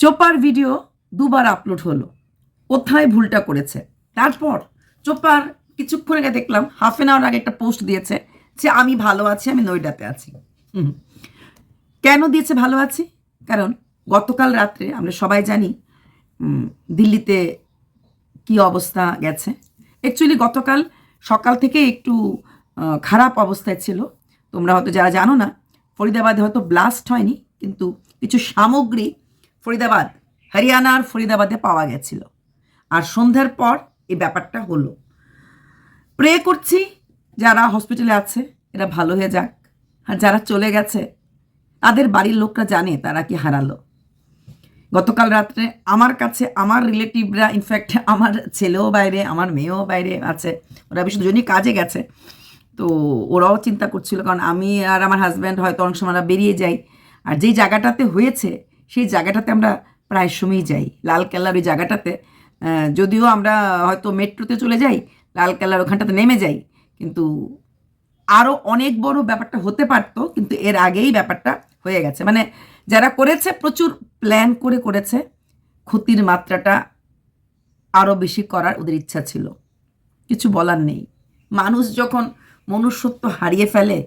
চোপার video দুবার upload হলো। কোথায় ভুলটা করেছে। তারপর চোপার কিছুক্ষণ আগে দেখলাম হাফ এন আওয়ার আগে একটা পোস্ট দিয়েছে যে আমি ভালো আছি, আমি নয়ডাতে আছি। কেন দিয়েছে ভালো আছি? কারণ গতকাল রাত্রে আমরা সবাই জানি দিল্লিতে কি অবস্থা গেছে। অ্যাকচুয়ালি গতকাল সকাল থেকে একটু খারাপ অবস্থায় ছিল। তোমরা হয়তো যারা জানো না, ফরিদাবাদে হয়তো ব্লাস্ট হয়নি, কিন্তু কিছু সামগ্রী ফরিদাবাদ। হরিয়ানার ফরিদাবাদে পাওয়া গেছিল। আর সন্ধ্যার পর এই ব্যাপারটা হলো। প্রে করছি, যারা হসপিটালে আছে, এরা ভালো হয়ে যাক। আর যারা চলে গেছে, তাদের বাড়ির লোকরা জানে তারা কি হারালো। গতকাল রাত্রে আমার কাছে, আমার রিলেটিভরা ইনফ্যাক্ট আমার ছেলেও বাইরে, আমার মেয়েও বাইরে আছে। ওরা বেশ দুজনই কাজে গেছে। তো ওরাও চিন্তা করছিল, কারণ আমি আর আমার হাজব্যান্ড হয়তো অনেক সময় বেরিয়ে যাই। আর যেই জায়গাটাতে হয়েছে সেই জায়গাটাতে আমরা প্রায় সময়ই যাই। লালকেল্লার ওই জায়গাটাতে যদিও আমরা হয়তো মেট্রোতে চলে যাই, লাল লালকেল্লার ওখানটাতে নেমে যাই, কিন্তু আরও অনেক বড় ব্যাপারটা হতে পারতো, কিন্তু এর আগেই ব্যাপারটা হয়ে গেছে। মানে যারা করেছে, প্রচুর প্ল্যান করে করেছে, ক্ষতির মাত্রাটা আরও বেশি করার ওদের ইচ্ছা ছিল। কিছু বলার নেই। মানুষ যখন মনুষ্যত্ব হারিয়ে ফেলে,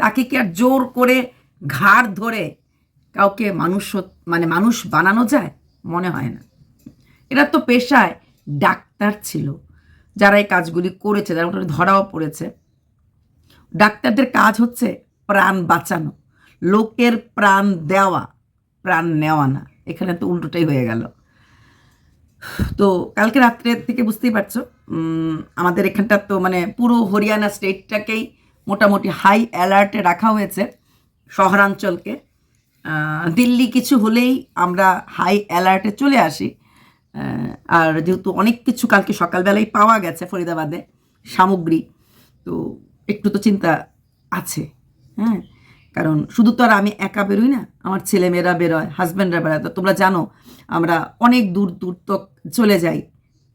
তাকে কি আর জোর করে ঘাড় ধরে কাউকে মানুষ মানে মানুষ বানানো যায়, মনে হয় না। এরা তো পেশায় ডাক্তার ছিল, যারা এই কাজগুলি করেছে, যারা মোটামুটি ধরাও পড়েছে। ডাক্তারদের কাজ হচ্ছে প্রাণ বাঁচানো, লোকের প্রাণ দেওয়া, প্রাণ নেওয়া না। এখানে তো উল্টোটাই হয়ে গেল। তো কালকে রাত্রে থেকে বুঝতেই পারছ আমাদের এখানটা তো মানে পুরো হরিয়ানা স্টেটটাকেই মোটামুটি হাই অ্যালার্টে রাখা হয়েছে, শহরাঞ্চলকে। দিল্লি কিছু হলেই আমরা হাই অ্যালার্টে চলে আসি। আর যেহেতু অনেক কিছু কালকে সকালবেলায় পাওয়া গেছে ফরিদাবাদে, সামগ্রী, তো একটু তো চিন্তা আছে হ্যাঁ? কারণ শুধু তো আর আমি একা বেরোই না, আমার ছেলেমেয়েরা বেরোয় হাজব্যান্ডরা বেরোয়। তো তোমরা জানো, আমরা অনেক দূর দূর তক চলে যাই,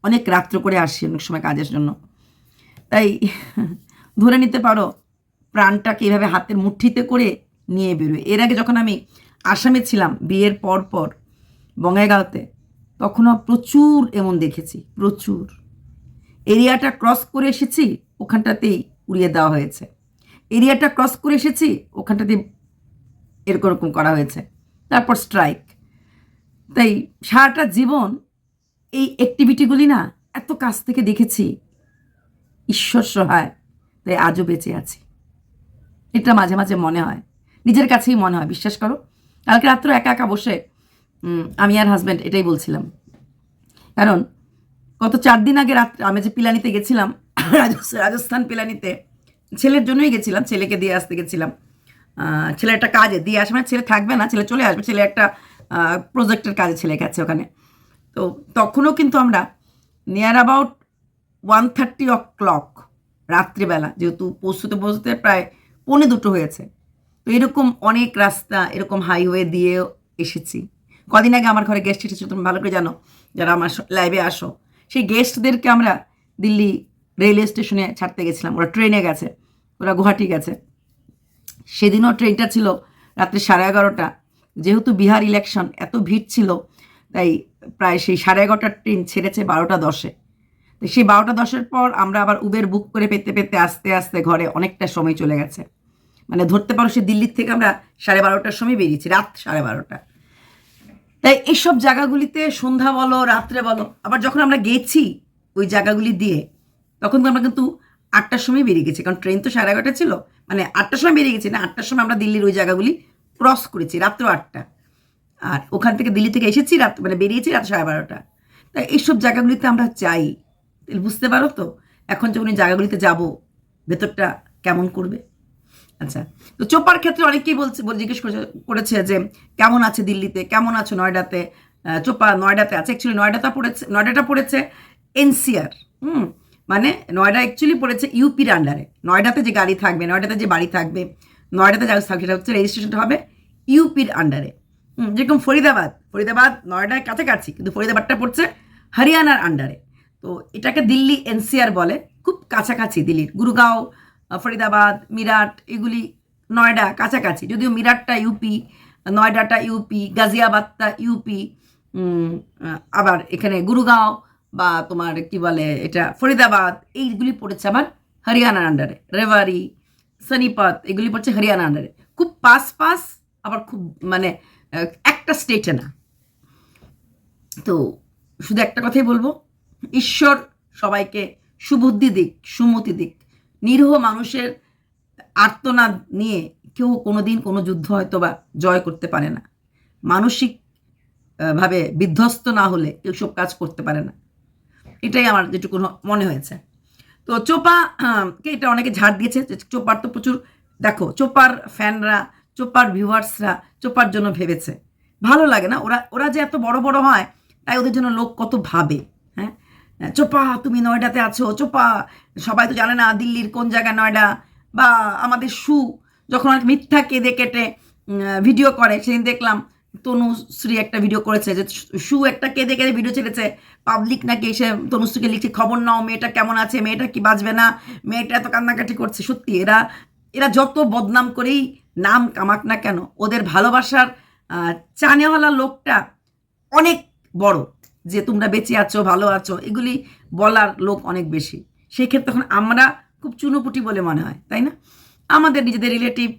অনেক রাত্র করে আসি অনেক সময় কাজের জন্য। তাই ধরে নিতে পারো, প্রাণটাকে এইভাবে হাতের মুঠিতে করে নিয়ে বেরোয় এর আগে যখন আমি আসামে ছিলাম বিয়ের পর পর বঙ্গাইগাঁওতে। তখনও প্রচুর এমন দেখেছি, প্রচুর। এরিয়াটা ক্রস করে এসেছি, ওখানটাতেই উড়িয়ে দেওয়া হয়েছে। এরিয়াটা ক্রস করে এসেছি, ওখানটাতে এরকম এরকম করা হয়েছে। তারপর স্ট্রাইক। তাই সারাটা জীবন এই অ্যাক্টিভিটিগুলি না এত কাছ থেকে দেখেছি, ঈশ্বর সহায়, তাই আজও বেঁচে আছি। এটা মাঝে মাঝে মনে হয়, নিজের কাছেই মনে হয়, বিশ্বাস করো। কালকে রাত্র একা একা বসে আমি আর হাজব্যান্ড এটাই বলছিলাম। কারণ গত চার দিন আগে রাত্রে আমি যে পিলানিতে গেছিলাম রাজস্থান পিলানিতে, ছেলের জন্যই গেছিলাম, ছেলেকে দিয়ে আসতে গেছিলাম। ছেলে একটা কাজে, দিয়ে আসবে না ছেলে থাকবে না, ছেলে চলে আসবে, ছেলে একটা প্রজেক্টের কাজে ছেলে গেছে ওখানে। তো তখনও কিন্তু আমরা near about one thirty o'clock রাত্রিবেলা, যেহেতু পৌঁছতে পৌঁছতে প্রায় পৌনে দুটো হয়েছে। তো এরকম অনেক রাস্তা, এরকম হাইওয়ে দিয়েও এসেছি। কদিন আগে আমার ঘরে গেস্ট এসেছিল, তুমি ভালো করে জানো, যারা আমার লাইভে আসো। সেই গেস্টদেরকে আমরা দিল্লি রেলওয়ে স্টেশনে ছাড়তে গেছিলাম। ওরা ট্রেনে গেছে, ওরা গুয়াহাটি গেছে। সেদিনও ট্রেনটা ছিল রাত্রি সাড়ে এগারোটা। যেহেতু বিহার ইলেকশন এত ভিড় ছিল, তাই প্রায় সেই সাড়ে এগারোটার ট্রেন ছেড়েছে বারোটা দশে। তো সেই বারোটা দশের পর আমরা আবার উবের বুক করে পেতে পেতে আস্তে আস্তে ঘরে অনেকটা সময় চলে গেছে। মানে ধরতে পারো সে দিল্লির থেকে আমরা সাড়ে বারোটার সময় বেরিয়েছি, রাত সাড়ে বারোটা। তাই এইসব জায়গাগুলিতে সন্ধ্যা বলো, রাত্রে বলো, আবার যখন আমরা গেছি ওই জায়গাগুলি দিয়ে, তখন তো আমরা কিন্তু আটটার সময় বেরিয়ে গেছি, কারণ ট্রেন তো সাড়ে এগারোটা ছিল মানে আটটার সময় বেরিয়ে গেছি না, আটটার সময় আমরা দিল্লির ওই জায়গাগুলি ক্রস করেছি, রাত্র আটটা। আর ওখান থেকে দিল্লি থেকে এসেছি রাত মানে বেরিয়েছি রাত সাড়ে বারোটা। তাই এইসব জায়গাগুলিতে আমরা চাই বুঝতে পারো তো, এখন যখন এই জায়গাগুলিতে যাব, ভেতরটা কেমন করবে? আচ্ছা। তো চোপার ক্ষেত্রে অনেকেই বলছে বলে জিজ্ঞেস করেছে যে, কেমন আছে দিল্লিতে? কেমন আছো নয়ডাতে? চোপা নয়ডাতে আছে। অ্যাকচুয়ালি নয়ডাটা পড়েছে নয়ডাটা পড়েছে এনসিআর। হুম? মানে নয়ডা অ্যাকচুয়ালি পড়েছে ইউপির আন্ডারে নয়ডাতে যে গাড়ি থাকবে, নয়ডাতে যে বাড়ি থাকবে, নয়ডাতে যা থাকবে সেটা হচ্ছে রেজিস্ট্রেশনটা হবে ইউপির আন্ডারে যেরকম ফরিদাবাদ। ফরিদাবাদ নয়ডায় কাছাকাছি, কিন্তু ফরিদাবাদটা পড়ছে হরিয়ানার আন্ডারে তো এটাকে দিল্লি এনসিআর বলে। খুব কাছাকাছি দিল্লির। গুরগাঁও ফরিদাবাদ, মিরাট, এগুলি নয়ডা কাছাকাছি। যদিও মিরাটটা ইউপি, নয়ডাটা ইউপি, গাজিয়াবাদটা ইউপি আবার এখানে গুরুগাঁও বা তোমার কি বলে এটা ফরিদাবাদ, এইগুলি পড়েছে আবার হরিয়ানার আন্ডারে রেওয়ারি সনিপত এগুলি পড়ছে হরিয়ানার আন্ডারে খুব পাস পাস, আবার খুব মানে একটা স্টেটে না। তো শুধু একটা কথাই বলব, ঈশ্বর সবাইকে সুবুদ্ধি দিক, সুমতি দিক। নিরীহ মানুষের আর্তনাদ নিয়ে কেউ কোনো দিন কোনো যুদ্ধ হয়তো বা জয় করতে পারে না। মানসিক ভাবে বিধ্বস্ত না হলে কেউ সব কাজ করতে পারে না। এটাই আমার যেটুকু মনে হয়েছে। তো চোপা কে এটা অনেকে ঝাড় দিয়েছে চোপার তো প্রচুর, দেখো চোপার ফ্যানরা, চোপার ভিউয়ার্সরা চোপার জন্য ভেবেছে। ভালো লাগে না, ওরা ওরা যে এত বড় বড় হয়, তাই ওদের জন্য লোক কত ভাবে। চোপা, তুমি নয়ডাতে আছো, চোপা। সবাই তো জানে না দিল্লির কোন জায়গায় নয়ডা বা আমাদের সু যখন অনেক মিথ্যা কেঁদে কেটে ভিডিও করে, সেদিন দেখলাম তনুশ্রী একটা ভিডিও করেছে যে সু একটা কেঁদে কেঁদে ভিডিও ছেড়েছে। পাবলিক নাকি এসে তনুশ্রীকে লিখছে, খবর নাও, মেয়েটা কেমন আছে? মেয়েটা কি বাঁচবে না? মেয়েটা এত কান্নাকাটি করছে। সত্যি, এরা এরা যত বদনাম করেই নাম কামাক না কেন, ওদের ভালোবাসার চানেওয়ালা লোকটা অনেক বড়। যে তোমরা বেঁচে আছো, ভালো আছো, এগুলি বলার লোক অনেক বেশি। সেই ক্ষেত্রে তখন আমরা খুব চুনোপুটি বলে মনে হয়, তাই না? আমাদের নিজেদের রিলেটিভ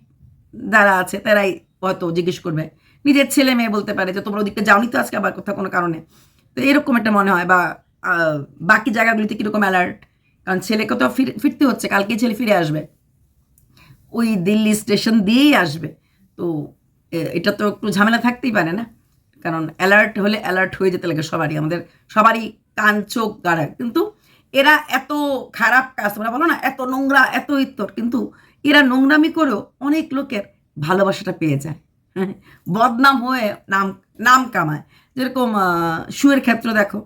যারা আছে, তারাই হয়তো জিজ্ঞেস করবে। নিজের ছেলে মেয়ে বলতে পারে যে, তোমরা ওদিকে যাওনি তো আজকে আবার কোথাও কোনো কারণে? তো এরকম একটা মনে হয় বা বাকি জায়গাগুলিতে কীরকম অ্যালার্ট কারণ ছেলেকে তো ফির- ফিরতে হচ্ছে কালকে ছেলে ফিরে আসবে। ওই দিল্লি স্টেশন দিয়েই আসবে। তো এটা তো একটু ঝামেলা থাকতেই পারে না? কারণ অ্যালার্ট হলে অ্যালার্ট হয়ে যেতে লাগে সবারই, আমাদের সবারই কান, চোখ গাড়া কিন্তু এরা এত খারাপ কাজ তোমরা বলো না, এত নোংরা, এত ইত্তর কিন্তু এরা নোংরামি করেও অনেক লোকের ভালোবাসাটা পেয়ে যায়। হ্যাঁ বদনাম হয়ে নাম নাম কামায়। যেরকম শুয়ের ক্ষেত্র দেখো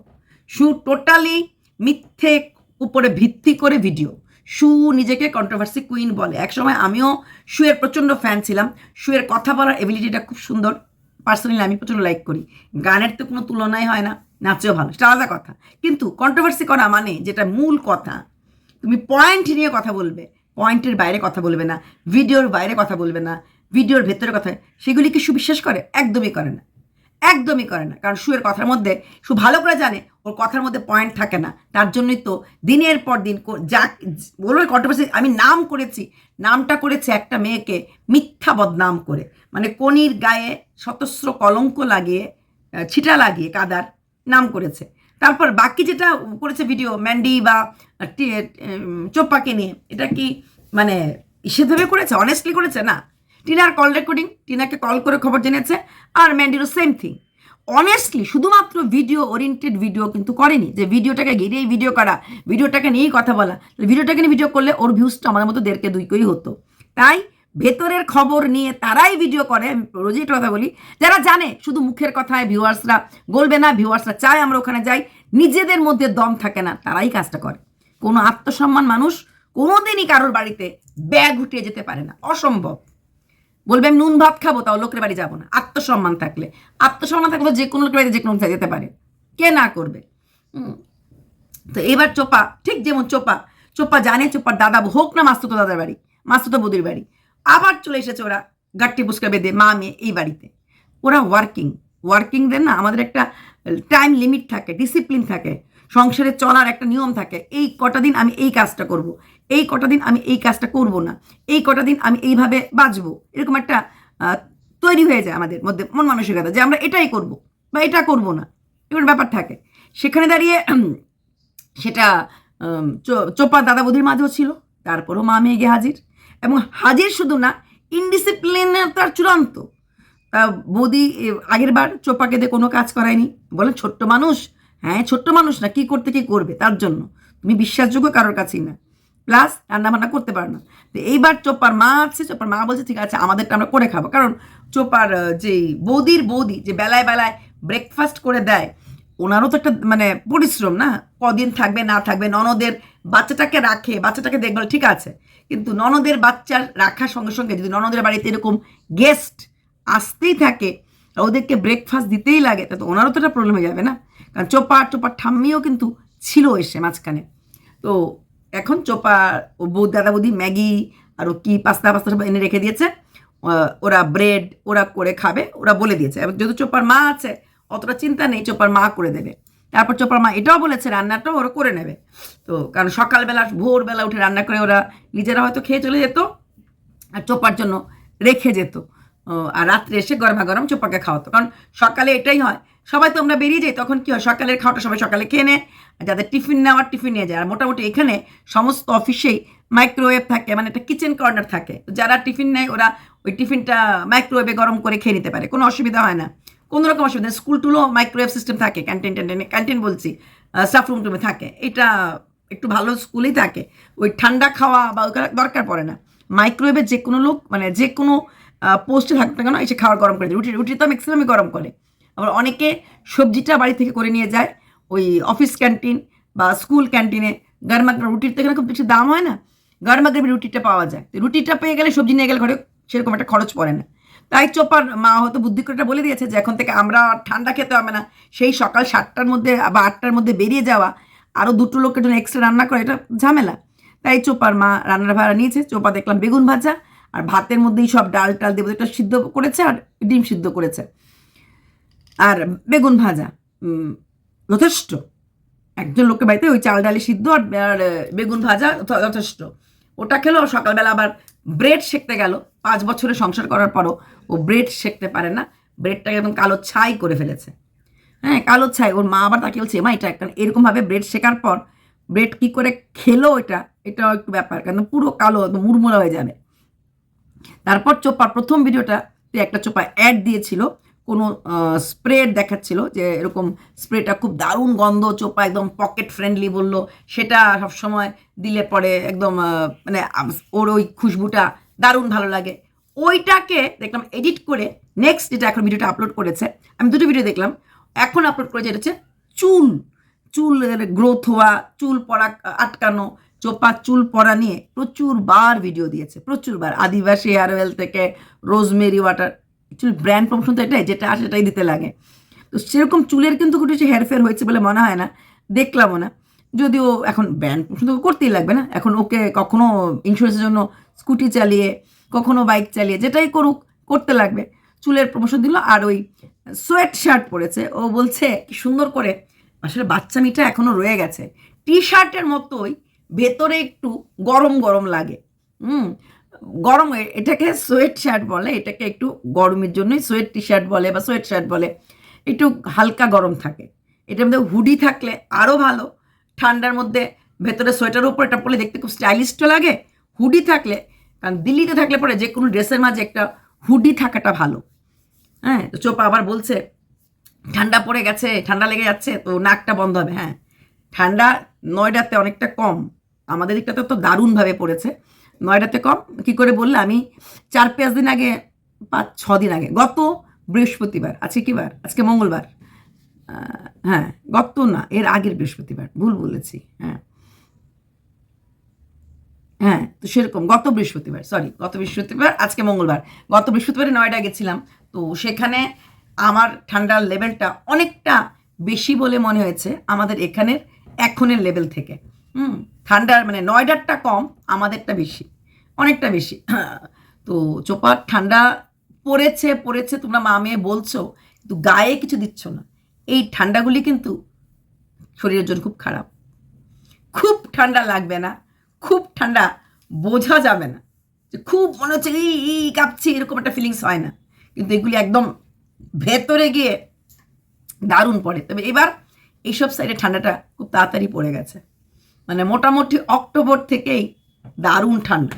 শু টোটালি মিথ্যে উপরে ভিত্তি করে ভিডিও শু নিজেকে কন্ট্রোভার্সি কুইন বলে। একসময় আমিও শুয়ের প্রচণ্ড ফ্যান ছিলাম। শুয়ের কথা বলার এবিলিটিটা খুব সুন্দর। পার্সোনালি আমি প্রচুর লাইক করি। গানের তো কোনো তুলনাই হয় না, নাচেও ভালো, সেটা আলাদা কথা। কিন্তু কন্ট্রোভার্সি করা মানে যেটা মূল কথা, তুমি পয়েন্ট নিয়ে কথা বলবে পয়েন্টের বাইরে কথা বলবে না ভিডিওর বাইরে কথা বলবে না ভিডিওর ভেতরে কথা সেগুলি কি সুবিশ্বাস করে? একদমই করে না। একদমই করে না। কারণ সুয়ের কথার মধ্যে, সু ভালো করে জানে, ওর কথার মধ্যে পয়েন্ট থাকে না। তার জন্যই তো দিনের পর দিন যা বলব কন্ট্রোভার্সি আমি নাম করেছি, নামটা করেছে একটা মেয়েকে মিথ্যা বদনাম করে। মানে কনির গায়ে শতস্র কলঙ্ক লাগিয়ে ছিটা লাগিয়ে কাদার নাম করেছে। তারপর বাকি যেটা করেছে ভিডিও ম্যান্ডি বা চোপ্পাকে নিয়ে, এটা কি মানে সেভাবে করেছে? অনেস্টলি করেছে? না। টিনার কল রেকর্ডিং টিনাকে কল করে খবর জেনেছে আর ম্যান্ডিরও সেম থিং অনেস্টলি শুধুমাত্র ভিডিও ওরিয়েন্টেড ভিডিও কিন্তু করেনি। যে ভিডিওটাকে ঘিরেই ভিডিও করা ভিডিওটাকে নিয়েই কথা বলা ভিডিওটাকে নিয়ে ভিডিও করলে ওর ভিউজটা আমাদের মতো দেড়কে দুইকেই হতো। তাই ভেতরের খবর নিয়ে তারাই ভিডিও করে, আমি রোজই একটা কথা বলি। যারা জানে, শুধু মুখের কথায় ভিউয়ার্সরা বলবে না ভিউয়ার্সরা চায় আমরা ওখানে যাই, নিজেদের মধ্যে দম থাকে না, তারাই কাজটা করে। কোনো আত্মসম্মান মানুষ কোনোদিনই কারোর বাড়িতে ব্যাগ উঠিয়ে যেতে পারে না। অসম্ভব। বলবে, আমি নুন ভাত খাব, তাও লোকের বাড়ি যাব না। আত্মসম্মান থাকলে। আত্মসম্মান থাকলে যে কোনো লোকের বাড়িতে যে কোনো যেতে পারে। কে না করবে। তো এবার চোপা, ঠিক যেমন চোপা। চোপা জানে, চোপার দাদা হোক না মাস্তুতো দাদার বাড়ি মাস্তুতো বৌদির বাড়ি। আবার চলে এসেছে ওরা গাট্টি পুস্কা বেঁধে, মা, মেয়ে এই বাড়িতে। ওরা ওয়ার্কিং ওয়ার্কিংদের না আমাদের একটা টাইম লিমিট থাকে ডিসিপ্লিন থাকে, সংসারে চলার একটা নিয়ম থাকে। এই কটা দিন আমি এই কাজটা করব। এই কটা দিন আমি এই কাজটা করব না। এই কটা দিন আমি এইভাবে বাঁচবো এরকম একটা তৈরি হয়ে যায় আমাদের মধ্যে মন মানসিকতা যে আমরা এটাই করব বা এটা করব না। এবার ব্যাপার থাকে। সেখানে দাঁড়িয়ে সেটা চোপা দাদা বৌদির মাঝেও ছিল। তারপরও মা মেয়ে গিয়ে হাজির। এবং হাজির শুধু না ইনডিসিপ্লিন তার চূড়ান্ত। তা বৌদি আগের বার চোপাকে দিয়ে কোনো কাজ করায়নি। বলে, ছোট্ট মানুষ? হ্যাঁ ছোট্ট মানুষ না, কি করতে কি করবে? তার জন্য। তুমি বিশ্বাসযোগ্য কারোর কাছেই না। প্লাস রান্নাবান্না করতে পারো না। তো এইবার চোপার মা আছে চোপার মা বলছে, ঠিক আছে আমাদেরটা আমরা করে খাব। কারণ চোপার যে বৌদির বৌদি, যে বেলায় বেলায় ব্রেকফাস্ট করে দেয়, ওনারও তো একটা মানে পরিশ্রম না? কদিন থাকবে, না থাকবে, ননদের বাচ্চাটাকে রাখে, বাচ্চাটাকে দেখভাল, ঠিক আছে। কিন্তু ননদের বাচ্চার রাখার সঙ্গে সঙ্গে যদি ননদের বাড়িতে এরকম গেস্ট আসতেই থাকে, ওদেরকে ব্রেকফাস্ট দিতেই লাগে, তো ওনারও তো একটা প্রবলেম হয়ে যাবে না? কারণ চোপার চোপার ঠাম্মিও কিন্তু ছিল এসে মাঝখানে। তো এখন চোপা ও বৌ দাদা বৌদি, ম্যাগি আর ও কি পাস্তা পাস্তা সব এনে রেখে দিয়েছে। ওরা ব্রেড, ওরা করে খাবে, ওরা বলে দিয়েছে। এবং যেহেতু চোপার মা আছে, অতটা চিন্তা নেই, চোপার মা করে দেবে। তারপর চোপার মা এটাও বলেছে রান্নাটাও ওরা করে নেবে। তো কারণ সকালবেলা, ভোরবেলা উঠে রান্না করে ওরা নিজেরা হয়তো খেয়ে চলে যেত, আর চোপার জন্য রেখে যেত। আর রাত্রে এসে গরমা গরম চোপাকে খাওয়াতো। কারণ সকালে এটাই হয় সবাই তো আমরা বেরিয়ে যাই, তখন কি হয়? সকালের খাওয়াটা সবাই সকালে খেয়ে নেয়। যাদের টিফিন নেওয়ার টিফিন নিয়ে যায়, আর মোটামুটি এখানে সমস্ত অফিসেই মাইক্রোওয়েভ থাকে মানে একটা কিচেন কর্নার থাকে। যারা টিফিন নেয়, ওরা ওই টিফিনটা মাইক্রোওয়েভে গরম করে খেয়ে নিতে পারে। কোনো অসুবিধা হয় না। কোনো রকম অসুবিধা। স্কুল টুলও মাইক্রোওয়েভ সিস্টেম থাকে ক্যান্টিন ট্যান্টিনে ক্যান্টিন বলছি স্টাফ রুম টুমে থাকে। এটা একটু ভালো স্কুলেই থাকে। ওই ঠান্ডা খাওয়া বা দরকার পড়ে না। মাইক্রোওয়েভে যে কোনো লোক মানে যে কোনো পোস্টে থাকুক না কেন, এসে খাবার গরম করে দেয়। রুটি রুটি তো ম্যাক্সিমামই গরম করে। আবার অনেকে সবজিটা বাড়ি থেকে করে নিয়ে যায়, ওই অফিস ক্যান্টিন বা স্কুল ক্যান্টিনে গরমা রুটির তো এখানে খুব বেশি দাম হয় না। গরমা রুটিটা পাওয়া যায়। তো রুটিটা পেয়ে গেলে সবজি নিয়ে গেলে ঘরে সেরকম একটা খরচ পড়ে না। তাই চোপার মা হয়তো বুদ্ধি করে এটা বলে দিয়েছে যে, এখন থেকে আমরা ঠান্ডা খেতে হবে না। সেই সকাল সাতটার মধ্যে বা আটটার মধ্যে বেরিয়ে যাওয়া আরও দুটো লোকের জন্য এক্সট্রা রান্না করা, এটা ঝামেলা। তাই চোপার মা রান্নার ভাড়া নিয়েছে। চোপা দেখলাম বেগুন ভাজা, আর ভাতের মধ্যেই সব ডাল টাল দেবো একটা সিদ্ধ করেছে আর ডিম সিদ্ধ করেছে। আর বেগুন ভাজা যথেষ্ট। একজন লোকের বাড়িতে ওই চাল ডালি সিদ্ধ আর বেগুন ভাজা যথেষ্ট। ওটা খেলো, সকালবেলা আবার ব্রেড সেঁকতে গেল। পাঁচ বছরে সংসার করার পরও ও ব্রেড সেঁকতে পারে না। ব্রেডটাকে একদম কালো ছাই করে ফেলেছে। হ্যাঁ কালো ছাই। ওর মা আবার তাকে বলছে মা এটা একটা এরকমভাবে ব্রেড শেখার পর ব্রেড কি করে খেলো এটা এটাও একটু ব্যাপার। কেন পুরো কালো মুড়মুড়া হয়ে যাবে। তারপর চোপা, প্রথম ভিডিওটা একটা চোপা অ্যাড দিয়েছিল। কোনো স্প্রে দেখাচ্ছিল যে এরকম স্প্রেটা খুব দারুণ গন্ধ, চোপা একদম পকেট ফ্রেন্ডলি বলল। সেটা সবসময় দিলে পরে একদম মানে ওর ওই খুশবুটা দারুণ ভালো লাগে। ওইটাকে দেখলাম এডিট করে নেক্সট যেটা এখন ভিডিওটা আপলোড করেছে, আমি দুটো ভিডিও দেখলাম। এখন আপলোড করেছে, এটা হচ্ছে চুল। চুলের গ্রোথ হওয়া, চুল পড়া আটকানো, চোপা চুল পড়া নিয়ে প্রচুর বার ভিডিও দিয়েছে প্রচুর বার আদিবাসী হেয়ার অয়েল থেকে rosemary water actually brand promotion তো এটাই, যেটা আসে সেটাই দিতে লাগে। তো সেরকম চুলের কিন্তু খুব বেশি হেরফের হয়েছে বলে মনে হয় না, দেখলামও না। যদিও এখন ব্র্যান্ড প্রমোশন তো করতেই লাগবে না, এখন ওকে কখনো ইন্স্যুরেন্সের জন্য স্কুটি চালিয়ে, কখনো বাইক চালিয়ে, যেটাই করুক, করতে লাগবে। চুলের প্রমোশন দিল আর ওই সোয়েট শার্ট পরেছে, ও বলছে কি সুন্দর করে, আসলে বাচ্চামিটা এখনও রয়ে গেছে। টি শার্টের মতোই, ভেতরে একটু গরম গরম লাগে, হুম? গরম, এটাকে সোয়েট শার্ট বলে, এটাকে একটু গরমের জন্যই সোয়েট টি শার্ট বলে বা সোয়েট শার্ট বলে, একটু হালকা গরম থাকে। এটার মধ্যে হুডি থাকলে আরও ভালো, ঠান্ডার মধ্যে ভেতরে সোয়েটার উপর এটা পরলে দেখতে খুব স্টাইলিশও লাগে, হুডি থাকলে, কারণ দিল্লিতে থাকলে পরে যে কোনো ড্রেসের মাঝে একটা হুডি থাকাটা ভালো। হ্যাঁ তো চোপা আবার বলছে, ঠান্ডা পড়ে গেছে, ঠান্ডা লেগে যাচ্ছে, তো নাকটা বন্ধ হবে। হ্যাঁ ঠান্ডা নয়ডাতে অনেকটা কম, আমাদের দিকটাতে তো দারুণভাবে পড়েছে। নয়ডাতে কম? কি করে বললে আমি? চার পাঁচ দিন আগে, পাঁচ, ছ দিন আগে, গত বৃহস্পতিবার, আজকে কি বার? আজকে মঙ্গলবার। হ্যাঁ গত না, এর আগের বৃহস্পতিবার, ভুল বলেছি হ্যাঁ। হ্যাঁ তো সেরকম, গত বৃহস্পতিবার সরি গত বৃহস্পতিবার, আজকে মঙ্গলবার। গত বৃহস্পতিবারে নয়ডা গেছিলাম, তো সেখানে আমার ঠান্ডার লেভেলটা অনেকটা বেশি বলে মনে হয়েছে আমাদের এখানের এখনের লেভেল থেকে। হুম, ঠান্ডার মানে নয়ডারটা কম, আমাদেরটা বেশি। অনেকটা বেশি। তো চোপার ঠান্ডা পড়েছে পড়েছে, তোমরা মা মেয়ে বলছো, কিন্তু গায়ে কিছু দিচ্ছ না। এই ঠান্ডাগুলি কিন্তু শরীরের জন্য খুব খারাপ। খুব ঠান্ডা লাগবে না, খুব ঠান্ডা বোঝা যাবে না। যে খুব মনে হচ্ছে, এই এই কাঁপছি, এরকম একটা ফিলিংস হয় না। কিন্তু এগুলি একদম ভেতরে গিয়ে দারুণ পড়ে। তবে এবার এইসব সাইডে ঠান্ডাটা খুব তাড়াতাড়ি পড়ে গেছে। মানে মোটামুটি অক্টোবর থেকেই দারুণ ঠান্ডা।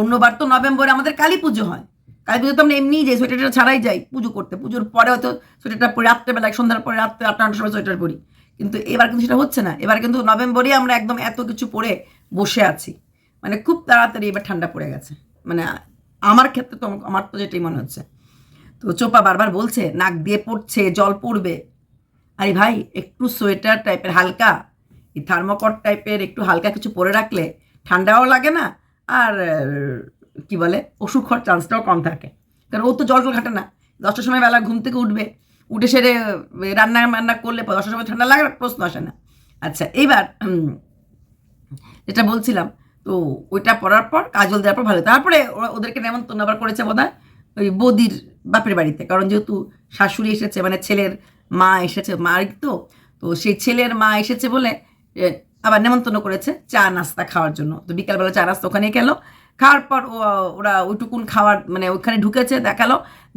অন্যবার তো নভেম্বরে আমাদের কালী পুজো হয়। কালী পুজো তো আমরা এমনিই যাই, সোয়েটারটা ছাড়াই যাই পুজো করতে। পুজোর পরে হয়তো সোয়েটারটা পরে, রাত্রেবেলায়, সন্ধ্যার পরে রাত্রে আটটা সময় সোয়েটার পরি। কিন্তু এবার কিন্তু সেটা হচ্ছে না। এবার কিন্তু নভেম্বরেই আমরা একদম এত কিছু পরে বসে আছি। মানে খুব তাড়াতাড়ি এবার ঠান্ডা পড়ে গেছে। মানে আমার ক্ষেত্রে তো আমার তো যেটাই মনে হচ্ছে। তো চোপা বারবার বলছে, নাক দিয়ে পড়ছে, জল পড়বে। আরে ভাই, একটু সোয়েটার টাইপের হালকা, এই থার্মোকট টাইপের একটু হালকা কিছু পরে রাখলে ঠান্ডাও লাগে না আর কি বলে, অসুখ হওয়ার চান্সটাও কম থাকে। কারণ ও তো জল টল ঘাটে না। দশটার সময় বেলা ঘুম থেকে উঠবে, উঠে সেরে রান্না বান্না করলে দশটার সময় ঠান্ডা লাগার প্রশ্ন আসে না। আচ্ছা এইবার যেটা বলছিলাম, তো ওইটা পড়ার পর, কাজল দেওয়ার পর ভালো। তারপরে ওরা ওদেরকে নেমন্তন্ন আবার করেছে বোধ ওই বদির বাপের বাড়িতে। কারণ যেহেতু শাশুড়ি এসেছে মানে ছেলের মা এসেছে, মার তো তো সেই ছেলের মা এসেছে বলে আবার নেমন্তন্ন করেছে চা নাস্তা খাওয়ার জন্য। তো বিকালবেলা চা নাস্তা ওখানে খেলো। খাওয়ার পর ওরা ওইটুকুন খাওয়ার মানে ওখানে ঢুকেছে, দেখাল।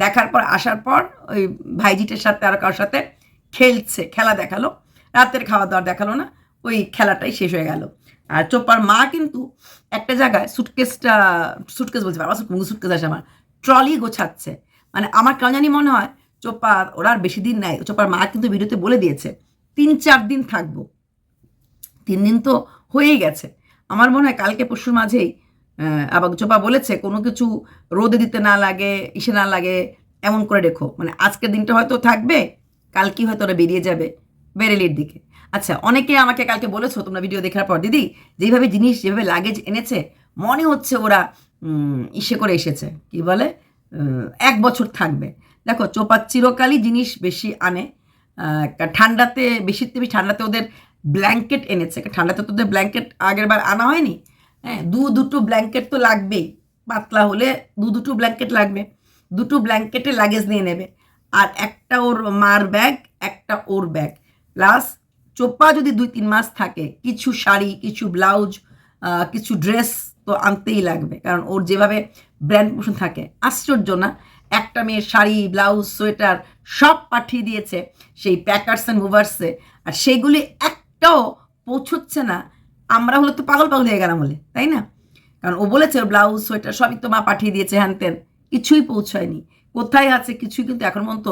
দেখার পর, আসার পর ওই ভাইজিটের সাথে আর কারোর সাথে খেলছে, খেলা দেখাল। রাতের খাওয়া দাওয়া দেখাল না, ওই খেলাটাই শেষ হয়ে গেল। আর চোপার মা কিন্তু একটা জায়গায় সুটকেসটা সুটকেস বলছে, বাবা সুটকেস আছে আমার। ট্রলি গোছাচ্ছে। মানে আমার কেন জানি মনে হয় চোপার ওরা আর বেশি দিন নাই চোপার মা কিন্তু ভিডিওতে বলে দিয়েছে, তিন চার দিন থাকব। তিন দিন তো হয়েই গেছে। আমার মনে হয় কালকে পরশুর মাঝেই চোপা বলেছে, কোনো কিছু রোদে দিতে না লাগে, ইসে না লাগে, এমন করে রেখো। মানে আজকের দিনটা হয়তো থাকবে কালকে হয়তো ওরা বেরিয়ে যাবে বেরেলির দিকে। আচ্ছা অনেকে আমাকে কালকে বলেছ, তোমরা ভিডিও দেখার পর, দিদি, যেভাবে জিনিস, যেভাবে লাগেজ এনেছে, মনে হচ্ছে ওরা ইসে করে এসেছে। কি বলে? এক বছর থাকবে। দেখো, চোপা চিরকালই জিনিস বেশি আনে। ঠান্ডাতে থেকে বেশি ঠান্ডাতে ওদের ব্ল্যাঙ্কেট এনেছে। ঠান্ডাতে তোদের ব্ল্যাঙ্কেট আগের বার আনা হয়নি? হ্যাঁ দু দুটো ব্ল্যাঙ্কেট তো লাগবেই। পাতলা হলে দু দুটো ব্ল্যাঙ্কেট লাগবে। দুটো ব্ল্যাঙ্কেটে লাগেজ নিয়ে নেবে। আর একটা ওর মার ব্যাগ একটা ওর ব্যাগ প্লাস চোপা যদি দুই তিন মাস থাকে, কিছু শাড়ি, কিছু ব্লাউজ কিছু ড্রেস তো আনতেই লাগবে। কারণ ওর যেভাবে ব্র্যান্ড পোষণ থাকে, আশ্চর্য না? একটা মেয়ের শাড়ি ব্লাউজ সোয়েটার সব পাঠিয়ে দিয়েছে সেই প্যাকার্স অ্যান্ড মুভার্সে আর সেইগুলি একটাও পৌঁছচ্ছে না। আমরা হলে তো পাগল পাগল হয়ে গেলাম বলে, তাই না? কারণ ও বলেছে, ব্লাউজ, সোয়েটার সবই তো মা পাঠিয়ে দিয়েছে হ্যান ত্যান কিছুই পৌঁছায়নি। কোথায় আছে কিছুই কিন্তু এখন পর্যন্ত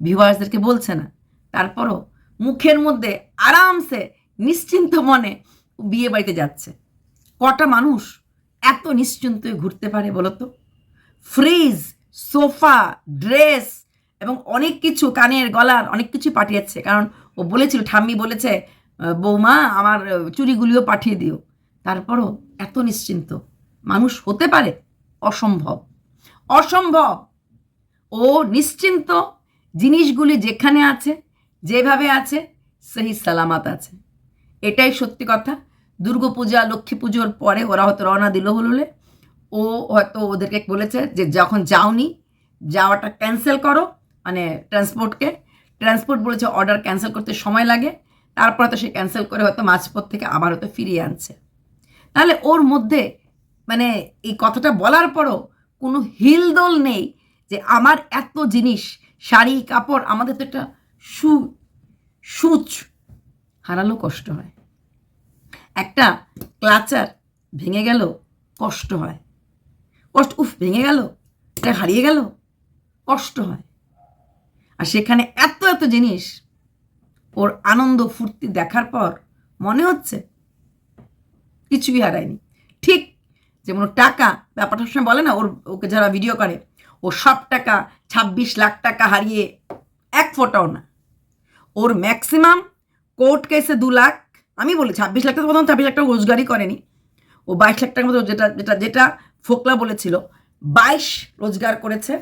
ভিউয়ার্সদেরকে বলছে না। তারপরও মুখের মধ্যে আরামসে, নিশ্চিন্ত মনে বিয়ে বাড়িতে যাচ্ছে। কটা মানুষ এত নিশ্চিন্ত ঘুরতে পারে বলতো ফ্রিজ সোফা ড্রেস এবং অনেক কিছু কানের, গলার অনেক কিছু পাঠিয়েছে। কারণ ও বলেছিল, ঠাম্মি বলেছে বৌমা, আমার চুরিগুলিও পাঠিয়ে দিও। তারপরও এত নিশ্চিন্ত। মানুষ হতে পারে? অসম্ভব। অসম্ভব! ও নিশ্চিন্ত জিনিসগুলি যেখানে আছে, যেভাবে আছে, সেই সালামাত আছে। এটাই সত্যি কথা। দুর্গাপূজা লক্ষ্মী পুজোর পরে ওরা হয়তো রওনা দিল হলুলে। ও হয়তো ওদেরকে বলেছে যে, যখন যাওনি, যাওয়াটা ক্যান্সেল করো। মানে ট্রান্সপোর্টকে ট্রান্সপোর্ট বলেছে অর্ডার ক্যান্সেল করতে সময় লাগে। তারপর তো সে ক্যান্সেল করে হয়তো মাঝপথ থেকে আবার হয়তো ফিরিয়ে আনছে। তাহলে ওর মধ্যে মানে এই কথাটা বলার পরও কোনো হিলদোল নেই যে আমার এত জিনিস, শাড়ি, কাপড়, আমাদের তো একটা সু, সূচ হারালো কষ্ট হয়। একটা ক্লাচার ভেঙে গেল কষ্ট হয়। কষ্ট, উফ, ভেঙে গেল, এটা হারিয়ে গেল, কষ্ট হয়। আর সেখানে এত এত জিনিস ওর আনন্দ ফুর্তি দেখার পর মনে হচ্ছে কিছুই হারায়নি। ঠিক যেমন টাকা, ব্যাপারটা সময় বলে না, ওর, ওকে যারা ভিডিও করে, ও সব টাকা, ছাব্বিশ লাখ টাকা হারিয়ে এক ফোটাও না। ওর ম্যাক্সিমাম কোর্ট কেসে দু লাখ, আমি বলি ছাব্বিশ লাখ টাকা প্রথম ছাব্বিশ লাখ টাকা রোজগারই করেনি। ও বাইশ লাখ টাকার মতো যেটা যেটা যেটা ফোকলা বলেছিল, বাইশ রোজগার করেছে।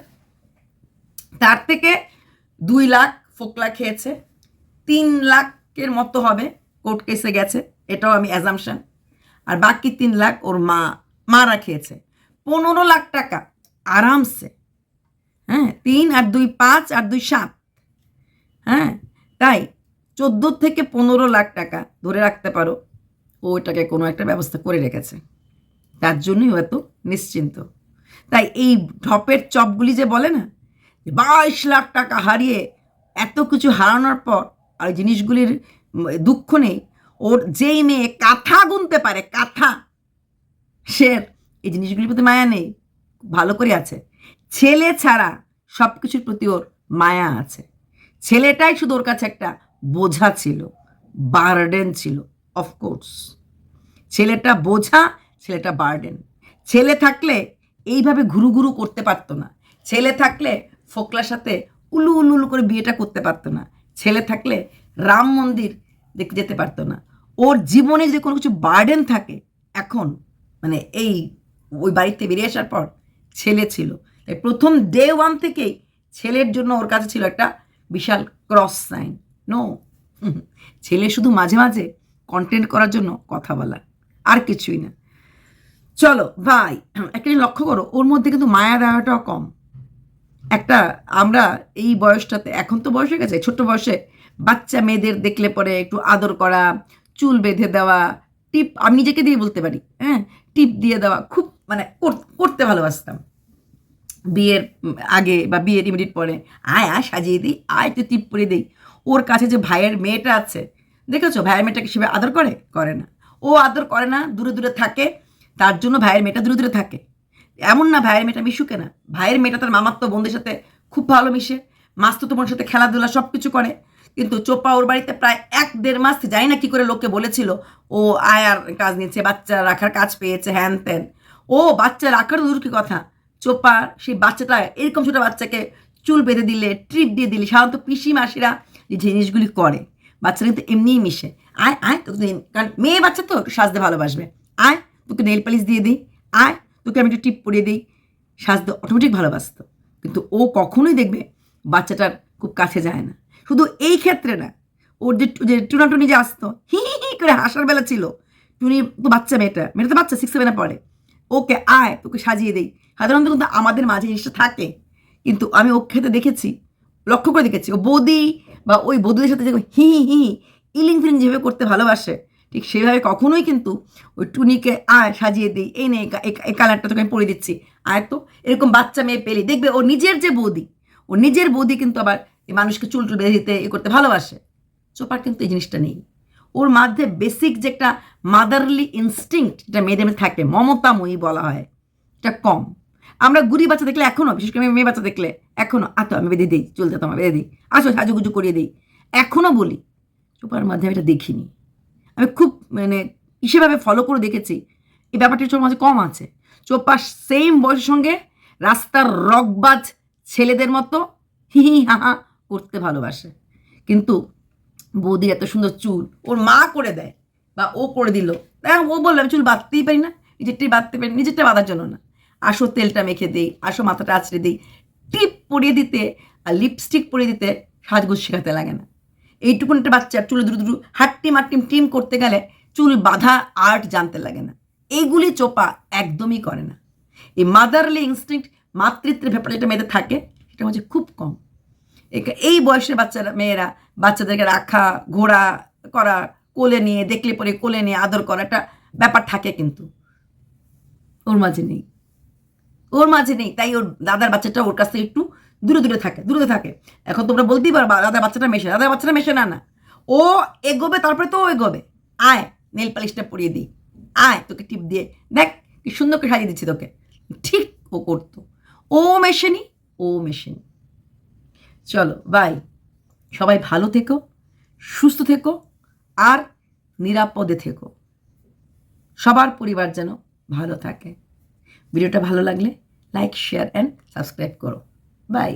তার থেকে দুই লাখ ফোকলা খেয়েছে। তিন লাখের মতো হবে, কোর্ট কেসে গেছে, এটাও আমি অ্যাজামশন আর বাকি তিন লাখ ওর মা, মারা খেয়েছে। পনেরো লাখ টাকা আরামসে হ্যাঁ তিন আর দুই পাঁচ আর দুই সাত হ্যাঁ তাই চোদ্দ থেকে পনেরো লাখ টাকা ধরে রাখতে পারো, ও ওটাকে কোনো একটা ব্যবস্থা করে রেখেছে। তার জন্যই এত নিশ্চিন্ত। তাই এই ঢপের চপগুলি যে বলে না বাইশ লাখ টাকা হারিয়ে এত কিছু হারানোর পর আর জিনিসগুলির দুঃখ নেই। ওর যেই মেয়ে কাঁথা গুনতে পারে, কাঁথা, সে এই জিনিসগুলির প্রতি মায়া নেই, ভালো করে আছে। ছেলে ছাড়া সব কিছুর প্রতি ওর মায়া আছে। ছেলেটাই শুধু ওর কাছে একটা বোঝা ছিল, বার্ডেন ছিল অফকোর্স ছেলেটা বোঝা, ছেলেটা বার্ডেন। ছেলে থাকলে এইভাবে ঘুরু ঘুরু করতে পারতো না। ছেলে থাকলে ফোকলার সাথে উলু উলু উলু করে বিয়েটা করতে পারতো না। ছেলে থাকলে রাম মন্দির দেখতে যেতে পারতো না। ওর জীবনে যদি কোনো কিছু বার্ডেন থাকে, এখন মানে এই ওই বাড়িতে বেরিয়ে আসার পর ছেলে ছিল। তাই প্রথম ডে ওয়ান থেকেই ছেলের জন্য ওর কাছে ছিল একটা বিশাল ক্রস সাইন নো ছেলে শুধু মাঝে মাঝে কন্টেন্ট করার জন্য কথা বলা, আর কিছুই না। চলো, ভাই, একটা লক্ষ্য করো, ওর মধ্যে কিন্তু মায়া দেওয়াটাও কম। একটা, আমরা এই বয়সটাতে, এখন তো বয়স হয়ে গেছে, ছোট্ট বয়সে বাচ্চা মেয়েদের দেখলে পরে একটু আদর করা, চুল বেঁধে দেওয়া, টিপ, আমি নিজেকে দিয়ে বলতে পারি হ্যাঁ? টিপ দিয়ে দেওয়া, খুব মানে করতে ভালোবাসতাম। বিয়ের আগে বা বিয়ের ইমিডিয়েট পরে, আয় আয়, সাজিয়ে দিই, আয়, একটু টিপ পরিয়ে দিই। ওর কাছে যে ভাইয়ের মেয়েটা আছে, দেখেছ? ভাইয়ের মেয়েটাকে সেভাবে আদর করে? করে না। ও আদর করে না, দূরে দূরে থাকে, তার জন্য ভাইয়ের মেয়েটা দূরে দূরে থাকে। এমন না ভাইয়ের মেয়েটা মিশুকে না। ভাইয়ের মেয়েটা তার মামাত্ম বন্ধুদের সাথে খুব ভালো মিশে। মাস্তো তোমার সাথে খেলাধুলা সব কিছু করে। কিন্তু চোপা ওর বাড়িতে প্রায় এক দেড় মাস জানি না কি করে লোককে বলেছিল, ও আয়ার কাজ নিয়েছে, বাচ্চা রাখার কাজ পেয়েছে, হ্যান ত্যান। ও বাচ্চা রাখার দূর কি কথা। চোপা সেই বাচ্চাটা এরকম ছোটো বাচ্চাকে চুল বেঁধে দিলে, ট্রিপ দিয়ে দিলে, সাধারণত পিসি মাসিরা যে জিনিসগুলি করে বাচ্চারা কিন্তু এমনিই মিশে। আয় আয়, তোকে কারণ মেয়ে বাচ্চা তো, একটু সাজতে ভালোবাসবে। আয়, তোকে নেল পালিশ দিয়ে দিই। আয় তোকে আমি একটু টিপ পরিয়ে দিই, সাজতে অটোমেটিক ভালোবাসতো। কিন্তু ও কখনোই দেখবে বাচ্চাটার খুব কাছে যায় না। শুধু এই ক্ষেত্রে না, ওর যে যে টুনাটুনি যে আসতো, হি হি করে হাসার বেলা ছিল, টুনি তো বাচ্চা মেয়েটা মেয়েটা তো বাচ্চা সিক্স সেভেনে পড়ে। ওকে আয়, তোকে সাজিয়ে দেই। সাধারণত কিন্তু আমাদের মাঝে জিনিসটা থাকে। কিন্তু আমি ওকে খেতে দেখেছি, লক্ষ্য করে দেখেছি, ও বৌদি বা ওই বৌদিদের সাথে যে হি হি, ইলিং ফিলিং যেভাবে করতে ভালোবাসে ঠিক সেইভাবে কখনোই কিন্তু ওই টুনিকে আয় সাজিয়ে দিই। এই নে এই কালারটা তোকে আমি পরে দিচ্ছি। আয় তো এরকম বাচ্চা মেয়ে পেলে, দেখবে ও নিজের যে বৌদি, ও নিজের বৌদি কিন্তু আবার এই মানুষকে চুল টুল বেঁধে দিতে, এ করতে ভালোবাসে। চোপার কিন্তু এই জিনিসটা নেই। ওর মধ্যে বেসিক যে একটা মাদারলি ইনস্টিংক্ট যেটা মেয়েদের মধ্যে থাকে, মমতাময়ী বলা হয়, এটা কম। আমরা গুড়ি বাচ্চা দেখলে এখনও বিশেষ করে মেয়ে বাচ্চা দেখলে এখনও আতো, আমি বেঁধে দিই চলতে তোমার বেঁধে দিই। আসো, সাজুগুজু করিয়ে দিই। এখনও বলি চোপার মাধ্যমে এটা দেখিনি। আমি খুব মানে হিসেভাবে ফলো করে দেখেছি। এই ব্যাপারটা মাঝে কম আছে। চোপা সেম বয়সের সঙ্গে রাস্তার রকবাজ ছেলেদের মতো হি হি হা হা করতে ভালোবাসে। কিন্তু বৌদির এত সুন্দর চুল, ওর মা করে দেয় বা ও করে দিল। হ্যাঁ ও বলল, আমি চুল বাঁধতেই পারি না, নিজেরটাই বাঁধতে পারি নিজেরটা বাঁধার জন্য না। আসো তেলটা মেখে দিই, আসো মাথাটা আছড়ে দিই। টিপ পরিয়ে দিতে আর লিপস্টিক পরিয়ে দিতে সাজগোজ শেখাতে লাগে না। এইটুকুন একটা বাচ্চা চুলে দ্রুত দ্রুত হাট্টিম হাট্টিম টিম করতে গেলে চুল বাঁধা আর্ট জানতে লাগে না। এইগুলি চোপা একদমই করে না। এই মাদারলি ইনস্টিংক্ট মাতৃত্বের ব্যাপারে যেটা মেয়েদের থাকে, সেটা হচ্ছে খুব কম। এই বয়সের বাচ্চারা মেয়েরা বাচ্চাদেরকে রাখা, ঘোরা করা, কোলে নিয়ে, দেখলে পরে কোলে নিয়ে আদর করা, একটা ব্যাপার থাকে কিন্তু। ওর মাঝে নেই। ওর মাঝে নেই। তাই ওর দাদার বাচ্চাটা ওর কাছ থেকে একটু দূরে দূরে থাকে দূরে থাকে। এখন তোমরা বলতেই পারবা, দাদা, বাচ্চাটা মেশে দাদা, বাচ্চাটা মেশে না না। ও এগোবে, তারপরে তো ও এগোবে। আয়, নেল পালিশটা পরিয়ে দিই। আয়, তোকে টিপ দিয়ে, দেখ, কি সুন্দর করে সাজিয়ে দিচ্ছি তোকে। ঠিক ও করতো। ও মেশেনি ও মেশেনি। চলো বাই সবাই ভালো থেকো, সুস্থ থেকো, আর নিরাপদে থেকো। সবার পরিবার যেন ভালো থাকে। ভিডিওটা ভালো লাগলে লাইক শেয়ার অ্যান্ড সাবস্ক্রাইব করো। বাই